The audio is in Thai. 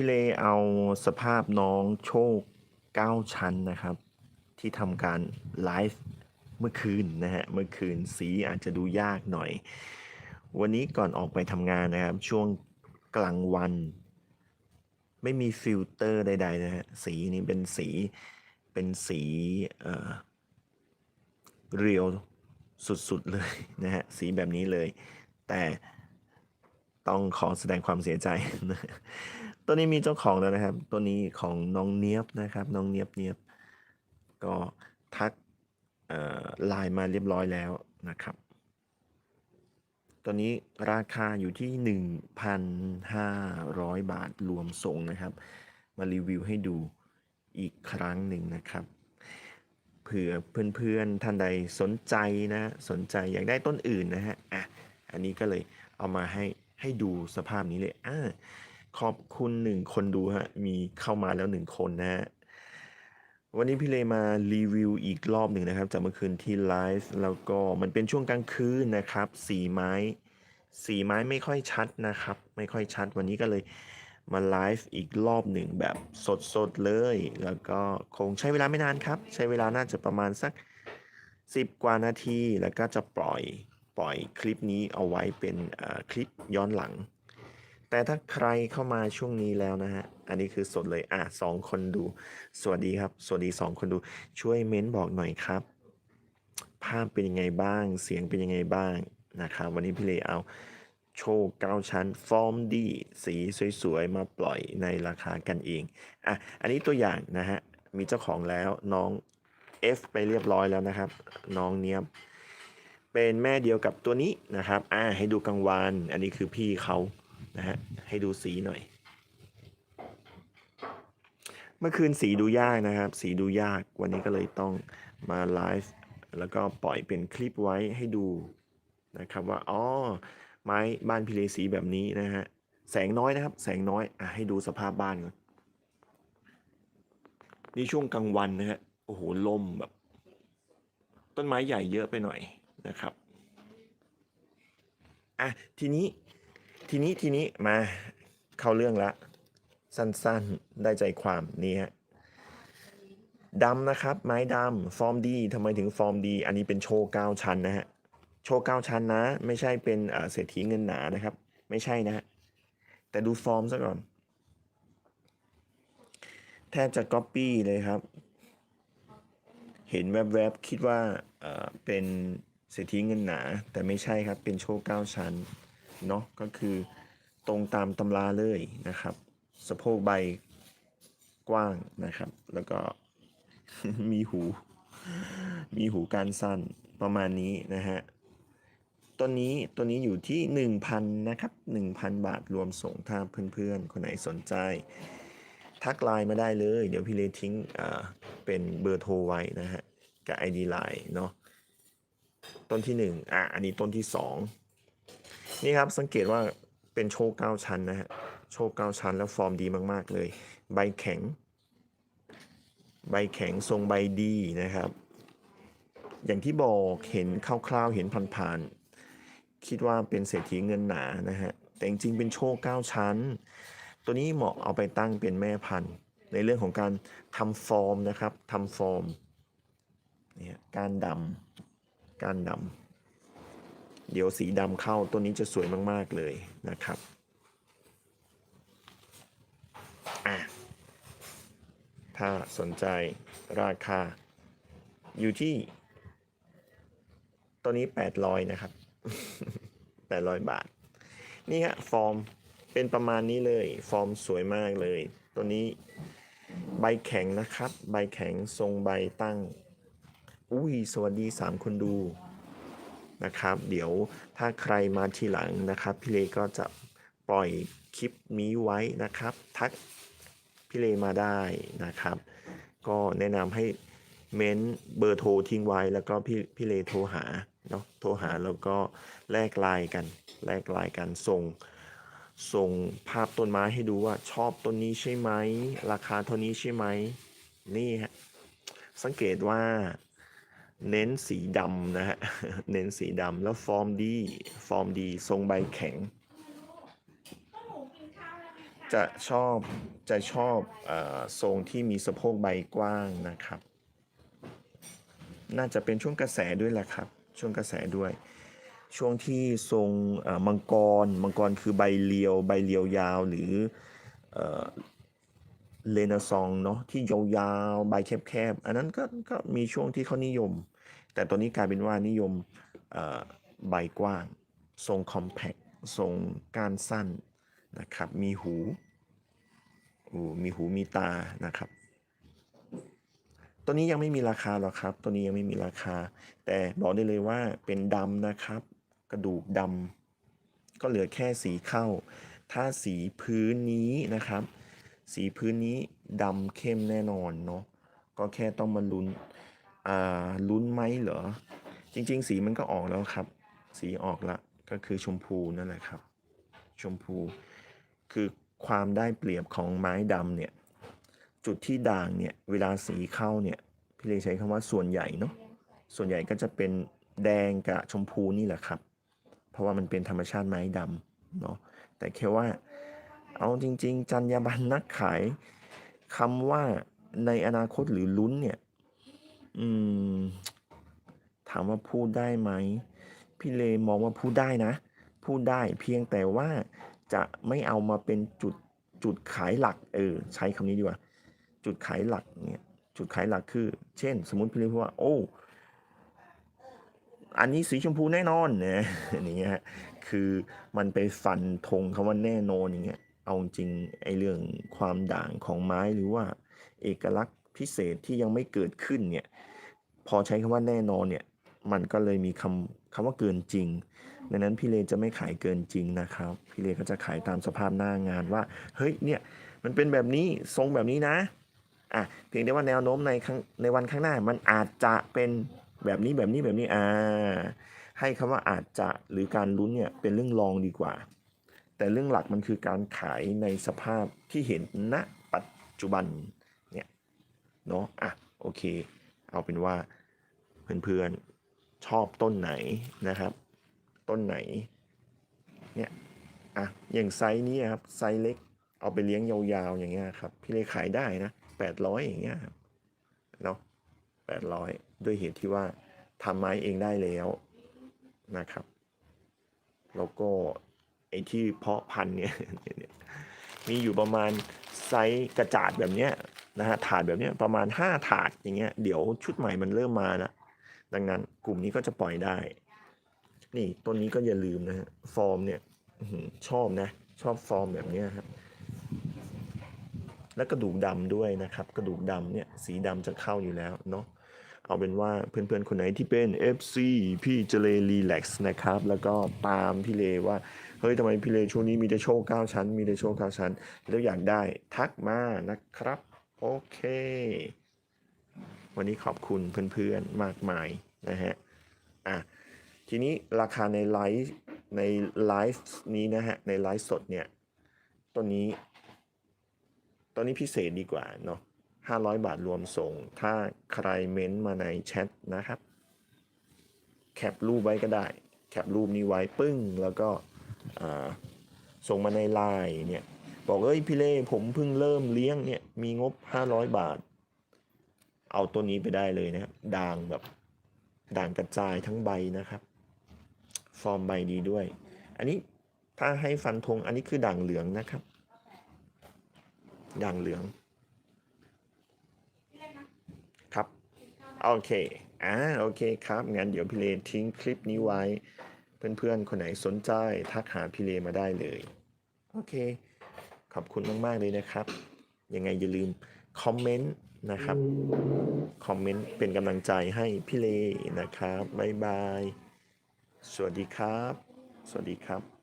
พี่เลเอาสภาพน้องโชคเก้าชั้นนะครับ ที่ทำการไลฟ์เมื่อคืนนะฮะเมื่อคืนสีอาจจะดูยากหน่อย วันนี้ก่อนออกไปทำงานนะครับ ช่วงกลางวัน ไม่มีฟิลเตอร์ใดๆนะฮะสีนี้เป็นสีเป็นสีเอ่อเรียวสุดๆเลยนะฮะสีแบบนี้เลย แต่ต้องขอแสดงความเสียใจ ตัวนี้มีเจ้าของแล้วนะครับ ตัวนี้ของน้องเนียบนะครับ น้องเนียบเนียบก็ทักไลน์มาเรียบร้อยแล้วนะครับ ตัวนี้ราคาอยู่ที่ 1,500 บาทรวมส่งนะครับ มารีวิวให้ดูอีกครั้งหนึ่งนะครับเผื่อเพื่อนๆท่านใดสนใจนะสนใจอยากได้ต้นอื่นนะฮะอะอันนี้ก็เลยเอามาให้ให้ดูสภาพนี้เลยอ่า ขอบคุณหนึ่งคนดูฮะ มีเข้ามาแล้วหนึ่งคนนะฮะ วันนี้พี่เลมารีวิวอีกรอบหนึ่งนะครับ จากเมื่อคืนที่ไลฟ์แล้วก็มันเป็นช่วงกลางคืนนะครับ สีไม้ สีไม้ไม่ค่อยชัดนะครับ ไม่ค่อยชัดวันนี้ก็เลยมาไลฟ์อีกรอบหนึ่งแบบสดๆเลย แล้วก็คงใช้เวลาไม่นานครับ ใช้เวลาน่าจะประมาณสัก 10 กว่านาที แล้วก็จะปล่อยปล่อยคลิปนี้เอาไว้เป็นคลิปย้อนหลัง แต่ถ้าใครเข้ามาช่วงนี้แล้วนะฮะ อันนี้คือสดเลย อะสองคนดู สวัสดีครับ สวัสดีสองคนดู ช่วยเม้นบอกหน่อยครับ ภาพเป็นยังไงบ้าง เสียงเป็นยังไงบ้างนะครับ วันนี้พี่เลเอาโชว์เก้าชั้น ฟอร์มดี สีสวยๆ มาปล่อยในราคากันเอง อะ อันนี้ตัวอย่างนะฮะ มีเจ้าของแล้วน้อง F ไปเรียบร้อยแล้วนะครับ น้องเนียบเป็นแม่เดียวกับตัวนี้นะครับ อ่าให้ดูกลางวัน อันนี้คือพี่เขา นะฮะให้ดูสีหน่อย เมื่อคืนสีดูยากนะครับ สีดูยากวันนี้ก็เลยต้องมาไลฟ์แล้วก็ปล่อยเป็นคลิปไว้ให้ดูนะครับว่าอ๋อไม้บ้านพิเลสีแบบนี้นะฮะแสงน้อยนะครับ แสงน้อยอะให้ดูสภาพบ้านก่อนนี่ช่วงกลางวันนะฮะโอ้โหลมแบบ ต้นไม้ใหญ่เยอะไปหน่อยนะครับอะทีนี้ ทีนี้ทีนี้มาเข้าเรื่องละ สั้นๆ ได้ใจความนี่ฮะดำนะครับ ไม้ดำฟอร์มดีทำไมถึงฟอร์มดี อันนี้เป็นโชว์เก้าชั้นนะฮะโชว์เก้าชั้นนะ ไม่ใช่เป็นเศรษฐีเงินหนานะครับ ไม่ใช่นะฮะแต่ดูฟอร์มซะก่อน แทบจะก๊อปปี้เลยครับ เห็นแวบๆ คิดว่าเอ่อเป็นเศรษฐีเงินหนา แต่ไม่ใช่ครับเป็นโชว์เก้าชั้น เนาะก็คือตรงตามตำราเลยนะครับ สะโพกใบกว้างนะครับ แล้วก็มีหู มีหูการสั้นประมาณนี้นะฮะต้นนี้ตัวนี้อยู่ที่ 1,000นะครับ1,000 บาทรวมส่งถ้าเพื่อนๆ คนไหนสนใจ ทักไลน์มาได้เลย เดี๋ยวพี่เลทิ้งเป็นเบอร์โทรไว้นะฮะ กับ ID ไลน์เนาะต้นที่ 1 อะ อันนี้ต้นที่ 2 นี่ครับสังเกตว่าเป็นโชว์เก้าชั้นนะฮะ โชว์เก้าชั้นแล้วฟอร์มดีมาก ๆ เลย ใบแข็ง ใบแข็งทรงใบดีนะครับ อย่างที่บอกเห็นคร่าวๆเห็นผ่านๆคิดว่าเป็นเศรษฐีเงินหนานะฮะ แต่จริงๆเป็นโชว์เก้าชั้น ตัวนี้เหมาะเอาไปตั้งเป็นแม่พันธุ์ ในเรื่องของการทำฟอร์มนะครับทำฟอร์มเนี่ยการดำการดำ เดี๋ยวสีดำเข้าตัวนี้จะสวยมาก ๆ เลยนะครับอะถ้าสนใจราคา อยู่ที่ ตัวนี้ 800 นะครับ 800 บาท นี่ฮะฟอร์มเป็นประมาณนี้เลย ฟอร์มสวยมากเลย ตัวนี้ใบแข็งนะครับ ใบแข็งทรงใบตั้ง อุ้ย สวัสดี 3 คนดู นะครับ เดี๋ยวถ้าใครมาทีหลังนะครับ พี่เลก็จะปล่อยคลิปนี้ไว้นะครับ ทักพี่เลมาได้นะครับ ก็แนะนำให้เม้นเบอร์โทรทิ้งไว้แล้วก็พี่พี่เลโทรหาเนาะโทรหาแล้วก็แลกไลน์กันแลกไลน์กันส่งส่งภาพต้นไม้ให้ดูว่าชอบต้นนี้ใช่ไหม ราคาเท่านี้ใช่ไหม นี่ฮะ สังเกตว่า เน้นสีดำนะฮะ เน้นสีดำแล้วฟอร์มดี ฟอร์มดี ทรงใบแข็ง จะชอบ จะชอบอทรงที่มีสะโพกใบกว้างนะครับ น่าจะเป็นช่วงกระแสด้วยแหละครับ ช่วงกระแสด้วย ช่วงที่ทรงมังกร มังกรคือใบเรียว ใบเรียวยาวหรือ เลนาซองเนาะที่ยาวๆใบแคบๆ อันนั้นก็ก็มีช่วงที่เขานิยม แต่ตอนนี้กลายเป็นว่านิยมใบกว้าง ทรงคอมแพคทรงก้านสั้นนะครับ มีหูอูมีหูมีตานะครับ ตัวนี้ยังไม่มีราคาหรอกครับ ตัวนี้ยังไม่มีราคา แต่บอกได้เลยว่าเป็นดำนะครับ กระดูกดำก็เหลือแค่สีเข้า ถ้าสีพื้นนี้นะครับ สีพื้นนี้ดำเข้มแน่นอนเนาะก็แค่ต้องมาลุ้นอ่าลุ้นไหมเหรอ จริง ๆ สีมันก็ออกแล้วครับ สีออกละก็คือชมพูนั่นแหละครับ ชมพูคือความได้เปรียบของไม้ดำเนี่ย จุดที่ด่างเนี่ย เวลาสีเข้าเนี่ย พี่เลยใช้คำว่าส่วนใหญ่เนาะส่วนใหญ่ก็จะเป็นแดงกับชมพูนี่แหละครับ เพราะว่ามันเป็นธรรมชาติไม้ดำเนาะแต่แค่ว่า เอาจริง ๆ จรรยาบรรณนักขายคำว่าในอนาคตหรือลุ้นเนี่ย อืม ถามว่าพูดได้ไหม พี่เลมองว่าพูดได้นะ พูดได้เพียงแต่ว่าจะไม่เอามาเป็นจุดจุดขายหลัก เออ ใช้คำนี้ดีกว่า จุดขายหลักเนี่ย จุดขายหลักคือ เช่น สมมติพี่เลพูดว่า โอ้อันนี้สีชมพูแน่นอนเนี่ยอย่างเงี้ยฮะคือมันไปฟันธงคำว่าแน่นอนอย่างเงี้ย เอาจริงไอ้เรื่องความด่างของไม้หรือว่าเอกลักษณ์พิเศษที่ยังไม่เกิดขึ้นเนี่ยพอใช้คำว่าแน่นอนเนี่ยมันก็เลยมีคำคำว่าเกินจริง ดังนั้นพี่เลจะไม่ขายเกินจริงนะครับ พี่เลก็จะขายตามสภาพหน้างานว่า เฮ้ยเนี่ยมันเป็นแบบนี้ทรงแบบนี้นะอะเพียงแต่ว่าแนวโน้มในข้งในวันข้างหน้า มันอาจจะเป็นแบบนี้แบบนี้แบบนี้อ่าให้คำว่าอาจจะหรือการลุ้นเนี่ยเป็นเรื่องรองดีกว่า แต่เรื่องหลักมันคือการขายในสภาพที่เห็นณปัจจุบันเนี่ยเนาะอะโอเค เอาเป็นว่าเพื่อนๆชอบต้นไหนนะครับ ต้นไหนเนี่ยอะอย่างไซส์นี้ครับไซส์เล็กเอาไปเลี้ยงยาวๆอย่างเงี้ยครับพี่เลยขายได้นะแปดร้อยอย่างเงี้ยครับเนาะแปดร้อยด้วยเหตุที่ว่าทำไม้เองได้แล้วนะครับ แล้วก็ ไอ้ที่เพาะพันธุ์เนี่ยมีอยู่ประมาณไซส์กระจาดแบบเนี้ยนะฮะถาดแบบเนี้ยประมาณ 5 ถาดอย่างเงี้ยเดี๋ยวชุดใหม่มันเริ่มมานะดังนั้นกลุ่มนี้ก็จะปล่อยได้ นี่ต้นนี้ก็อย่าลืมนะฮะฟอร์มเนี่ยชอบนะ ชอบฟอร์มแบบเนี้ยครับและกระดูกดำด้วยนะครับ กระดูกดำเนี่ยสีดำจะเข้าอยู่แล้วเนาะ เอาเป็นว่าเพื่อนๆ คนไหนที่เป็น FC พี่เจเลรีแลกซ์นะครับ แล้วก็ตามพี่เลว่า เฮ้ยทำไมพี่เลช่วงนี้มีแต่โชว์เก้าชั้น มีแต่โชว์เก้าชั้น แล้วอยากได้ทักมานะครับ โอเค วันนี้ขอบคุณเพื่อนๆ มากมายนะฮะ อะ ทีนี้ราคาในไลฟ์ในไลฟ์นี้นะฮะ ในไลฟ์สดเนี่ย ตัวนี้ตอนนี้พิเศษดีกว่าเนาะ 500 บาทรวมส่ง ถ้าใครเม้นต์มาในแชทนะครับ แคปรูปไว้ก็ได้ แคปรูปนี้ไว้ปึ้ง แล้วก็ส่งมาในไลน์เนี่ย บอกเอ้ยพี่เล่ผมเพิ่งเริ่มเลี้ยงเนี่ย มีงบ 500 บาท เอาตัวนี้ไปได้เลยนะครับด่างแบบด่างกระจายทั้งใบนะครับ ฟอร์มใบดีด้วย อันนี้ถ้าให้ฟันธงอันนี้คือด่างเหลืองนะครับ ด่างเหลือง ครับ โอเค อ่า โอเคครับ งั้นเดี๋ยวพี่เลทิ้งคลิปนี้ไว้ เพื่อนๆ คนไหนสนใจทักหาพี่เลมาได้เลย โอเค ขอบคุณมาก ๆ เลยนะครับ ยังไงอย่าลืมคอมเมนต์นะครับ คอมเมนต์เป็นกำลังใจให้พี่เลนะครับ บ๊ายบาย สวัสดีครับ สวัสดีครับ